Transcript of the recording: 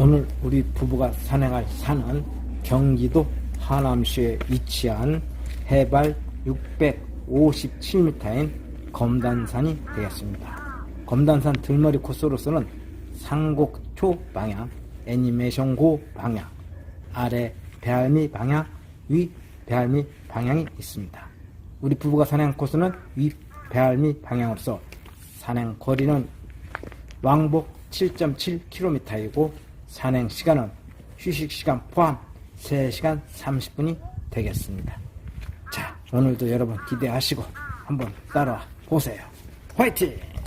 오늘 우리 부부가 산행할 산은 경기도 하남시에 위치한 해발 657m인 검단산이 되겠습니다. 검단산 들머리 코스로서는 상곡초 방향, 애니메이션고 방향, 아래 배알미 방향, 위 배알미 방향이 있습니다. 우리 부부가 산행 코스는 위 배알미 방향으로서 산행 거리는 왕복 7.7km이고 산행 시간은 휴식 시간 포함 3시간 30분이 되겠습니다. 자, 오늘도 여러분 기대하시고 한번 따라와 보세요. 화이팅!